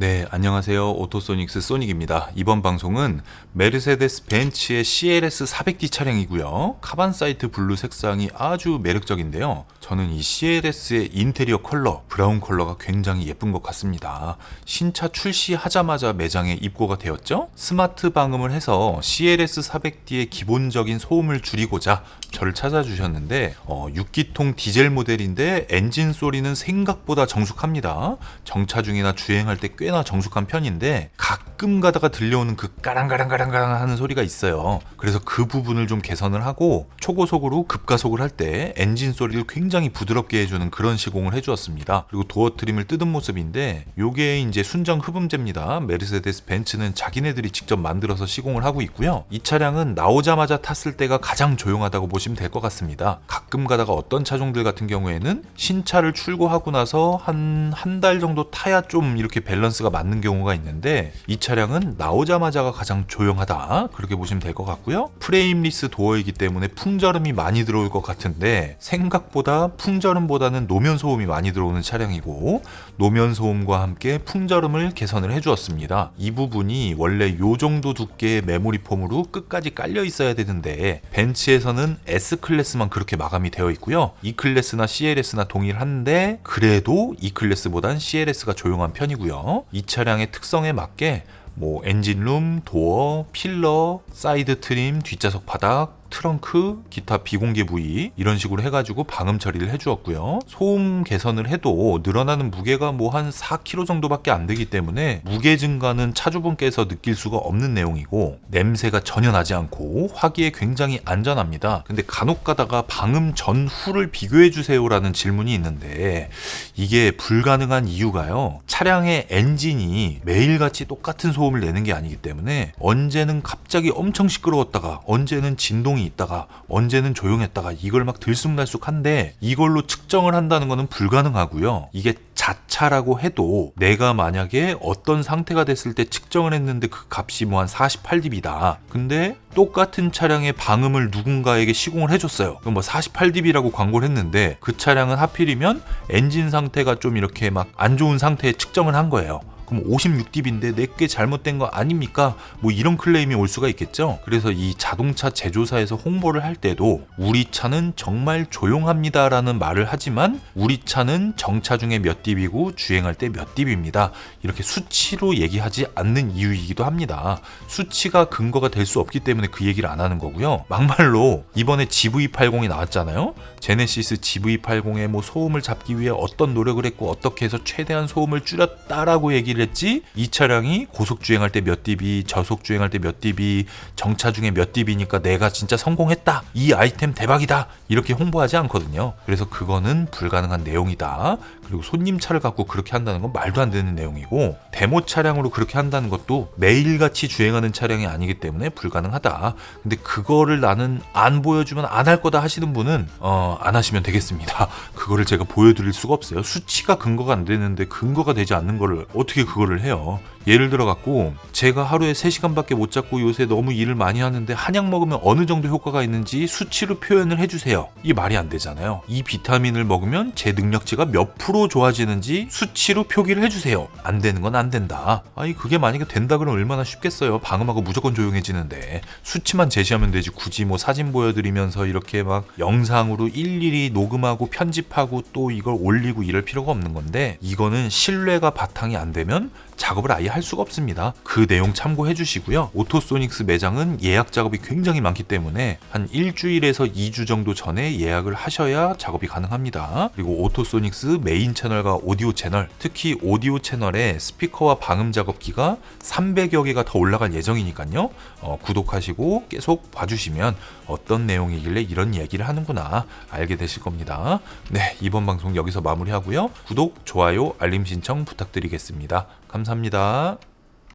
네, 안녕하세요. 오토소닉스 소닉입니다. 이번 방송은 메르세데스 벤츠의 CLS 400D 차량이고요. 카반 사이트 블루 색상이 아주 매력적인데요. 저는 이 CLS의 인테리어 컬러, 브라운 컬러가 굉장히 예쁜 것 같습니다. 신차 출시하자마자 매장에 입고가 되었죠. 스마트 방음을 해서 CLS 400D의 기본적인 소음을 줄이고자 저를 찾아주셨는데 어, 6기통 디젤 모델인데 엔진 소리는 생각보다 정숙합니다. 정차 중이나 주행할 때꽤 나 정숙한 편인데 가끔 가다가 들려오는 그 까랑까랑까랑까랑 하는 소리가 있어요. 그래서 그 부분을 좀 개선을 하고 초고속으로 급가속을 할 때 엔진 소리를 굉장히 부드럽게 해주는 그런 시공을 해주었습니다. 그리고 도어 트림을 뜯은 모습인데 요게 이제 순정 흡음재입니다. 메르세데스 벤츠는 자기네들이 직접 만들어서 시공을 하고 있고요. 이 차량은 나오자마자 탔을 때가 가장 조용하다고 보시면 될 것 같습니다. 가끔 가다가 어떤 차종들 같은 경우에는 신차를 출고하고 나서 한 한 달 정도 타야 좀 이렇게 밸런스 가 맞는 경우가 있는데 이 차량은 나오자마자가 가장 조용하다 그렇게 보시면 될 것 같고요. 프레임리스 도어이기 때문에 풍절음이 많이 들어올 것 같은데 생각보다 풍절음보다는 노면 소음이 많이 들어오는 차량이고 노면 소음과 함께 풍절음을 개선을 해주었습니다. 이 부분이 원래 요 정도 두께의 메모리 폼으로 끝까지 깔려 있어야 되는데 벤츠에서는 S 클래스만 그렇게 마감이 되어 있고요. E 클래스나 CLS나 동일한데 그래도 E 클래스보단 CLS가 조용한 편이고요. 이 차량의 특성에 맞게 뭐 엔진룸, 도어, 필러, 사이드 트림, 뒷좌석 바닥, 트렁크, 기타 비공개 부위 이런 식으로 해가지고 방음 처리를 해주었고요. 소음 개선을 해도 늘어나는 무게가 뭐 한 4kg 정도밖에 안 되기 때문에 무게 증가는 차주분께서 느낄 수가 없는 내용이고 냄새가 전혀 나지 않고 화기에 굉장히 안전합니다. 근데 간혹 가다가 방음 전후를 비교해 주세요라는 질문이 있는데 이게 불가능한 이유가요. 차량의 엔진이 매일같이 똑같은 소음을 내는 게 아니기 때문에 언제는 갑자기 엄청 시끄러웠다가 언제는 진동이 있다가 언제는 조용했다가 이걸 막 들쑥날쑥한데 이걸로 측정을 한다는 것은 불가능하고요. 이게 자차라고 해도 내가 만약에 어떤 상태가 됐을 때 측정을 했는데 그 값이 뭐 한 48dB다. 근데 똑같은 차량의 방음을 누군가에게 시공을 해줬어요. 그럼 뭐 48dB라고 광고를 했는데 그 차량은 하필이면 엔진 상태가 좀 이렇게 막 안 좋은 상태에 측정을 한 거예요. 그럼 56dB인데 내게 잘못된 거 아닙니까? 뭐 이런 클레임이 올 수가 있겠죠. 그래서 이 자동차 제조사에서 홍보를 할 때도 우리 차는 정말 조용합니다라는 말을 하지만 우리 차는 정차 중에 몇 dB고 주행할 때몇 dB입니다. 이렇게 수치로 얘기하지 않는 이유이기도 합니다. 수치가 근거가 될 수 없기 때문에 그 얘기를 안 하는 거고요. 막말로 이번에 GV80이 나왔잖아요. 제네시스 GV80의 뭐 소음을 잡기 위해 어떤 노력을 했고 어떻게 해서 최대한 소음을 줄였다라고 얘기를 했지 이 차량이 고속 주행할 때 몇 dB, 저속 주행할 때 몇 dB, 정차 중에 몇 dB니까 내가 진짜 성공했다. 이 아이템 대박이다. 이렇게 홍보하지 않거든요. 그래서 그거는 불가능한 내용이다. 그리고 손님 차를 갖고 그렇게 한다는 건 말도 안 되는 내용이고 데모 차량으로 그렇게 한다는 것도 매일같이 주행하는 차량이 아니기 때문에 불가능하다. 근데 그거를 나는 안 보여주면 안 할 거다 하시는 분은 어, 안 하시면 되겠습니다. 그거를 제가 보여드릴 수가 없어요. 수치가 근거가 안 되는데 근거가 되지 않는 거를 어떻게 그거를 해요? 예를 들어 갖고 제가 하루에 3시간밖에 못 잡고 요새 너무 일을 많이 하는데 한약 먹으면 어느 정도 효과가 있는지 수치로 표현을 해주세요. 이 말이 안 되잖아요. 이 비타민을 먹으면 제 능력치가 몇 프로 좋아지는지 수치로 표기를 해주세요. 안 되는 건 안 된다. 아니 그게 만약에 된다 그러면 얼마나 쉽겠어요. 방음하고 무조건 조용해지는데 수치만 제시하면 되지 굳이 뭐 사진 보여드리면서 이렇게 막 영상으로 일일이 녹음하고 편집하고 또 이걸 올리고 이럴 필요가 없는 건데 이거는 신뢰가 바탕이 안 되면 them 작업을 아예 할 수가 없습니다. 그 내용 참고해 주시고요. 오토소닉스 매장은 예약 작업이 굉장히 많기 때문에 한 일주일에서 2주 정도 전에 예약을 하셔야 작업이 가능합니다. 그리고 오토소닉스 메인 채널과 오디오 채널, 특히 오디오 채널에 스피커와 방음 작업기가 300여 개가 더 올라갈 예정이니까요. 어, 구독하시고 계속 봐주시면 어떤 내용이길래 이런 얘기를 하는구나 알게 되실 겁니다. 네, 이번 방송 여기서 마무리하고요. 구독, 좋아요, 알림 신청 부탁드리겠습니다. 감사합니다.